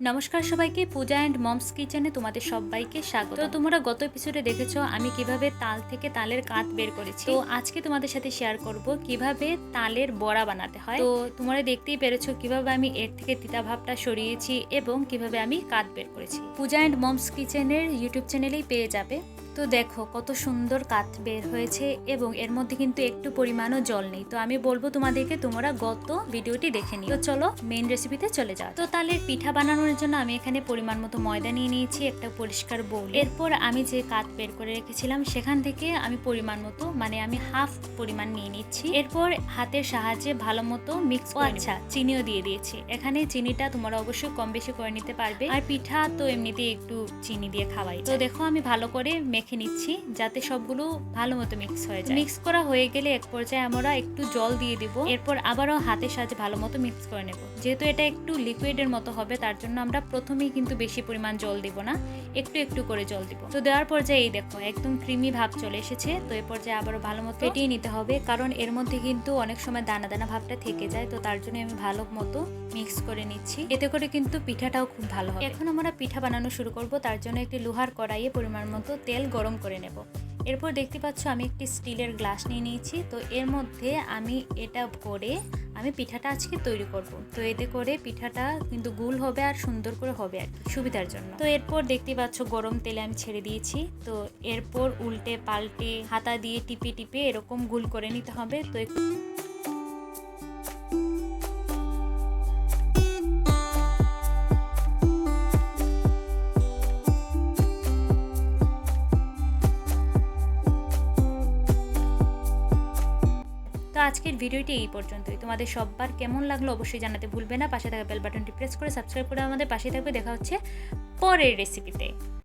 নমস্কার সবাইকে, পূজা and moms কিচেনে তোমাদের সবাইকে স্বাগত। তো তোমরা গত এপিসোডে দেখেছ আমি কীভাবে তাল থেকে তালের কাঁত বের করেছি। তো আজকে তোমাদের সাথে শেয়ার করব কীভাবে তালের বড়া বানাতে হয়। তো তোমরা দেখতেই পেরেছ কীভাবে আমি এর থেকে তিতা ভাবটা সরিয়েছি এবং কীভাবে আমি কাঁত বের করেছি। পূজা অ্যান্ড মমস কিচেনের ইউটিউব চ্যানেলেই পেয়ে যাবে। তো দেখো, কত সুন্দর কাত বের হয়েছে এবং এর মধ্যে কিন্তু একটু পরিমাণও জল নেই। তো আমি বলব তোমাদেরকে, তোমরা গত ভিডিওটি দেখে নিও। চলো মেইন রেসিপিতে চলে যাও তো তালের পিঠা বানানোর জন্য আমি এখানে পরিমাণ মতো ময়দা নিয়ে নিয়েছি, একটা পরিষ্কার বোল এরপর আমি যে কাত বের করে রেখেছিলাম, সেখান থেকে আমি পরিমাণ মতো মানে আমি হাফ পরিমাণ নিয়ে নিচ্ছি। এরপর হাতের সাহায্যে ভালো মতো মিক্স আচ্ছা চিনিও দিয়ে দিয়েছি। এখানে চিনিটা তোমরা অবশ্যই কম বেশি করে নিতে পারবে। আর পিঠা তো এমনিতেই একটু চিনি দিয়ে খাওয়াই তো দেখো, আমি ভালো করে মেখে নিচ্ছি যাতে সবগুলো ভালো মতো মিক্স হয়ে যায়। মিক্স করা হয়ে গেলে এক পর্যায়ে আমরা একটু জল দিয়ে দিব। এরপর আবারও হাতের সাহায্যে ভালো মতো মিক্স করে নেব। যেহেতু এটা একটু লিকুইডের মতো হবে তার জন্য আমরা প্রথমেই কিন্তু বেশি পরিমাণ জল দিব না। একটু একটু করে জল দিব। তো দেওয়ার পর্যায়ে এই দেখো একদম ক্রিমি ভাব চলে এসেছে। তো এই পর্যায়ে আবারও ভালো মতো ফেটিয়ে নিতে হবে কারণ এর মধ্যে কিন্তু অনেক সময় দানা দানা ভাবটা থেকে যায়। তো তার জন্য আমি ভালো মতো মিক্স করে নিচ্ছি। এতে করে কিন্তু পিঠাটাও খুব ভালো হবে। এখন আমরা পিঠা বানানো শুরু করব। তার জন্য একটি লোহার কড়াইয়ে পরিমাণ মতো তেল গরম করে নেব। এরপর দেখতে পাচ্ছ আমি একটি স্টিলের গ্লাস নিয়ে নিয়েছি। তো এর মধ্যে আমি এটা করে আমি পিঠাটা আজকে তৈরি করব। তো এতে করে পিঠাটা কিন্তু গুল হবে আর সুন্দর করে হবে আর কি, সুবিধার জন্য। তো এরপর দেখতে পাচ্ছ গরম তেলে আমি ছেড়ে দিয়েছি। তো এরপর উল্টে পাল্টে হাতা দিয়ে টিপে টিপে এরকম গুল করে নিতে হবে। তো একটু আজকের ভিডিওটি এই পর্যন্তই। তোমাদের সববার কেমন লাগল অবশ্যই জানাতে ভুলবে না। পাশে থাকা বেল বাটনটি প্রেস করে সাবস্ক্রাইব করে আমাদের পাশে থাকবে। দেখা হচ্ছে পরের রেসিপিতে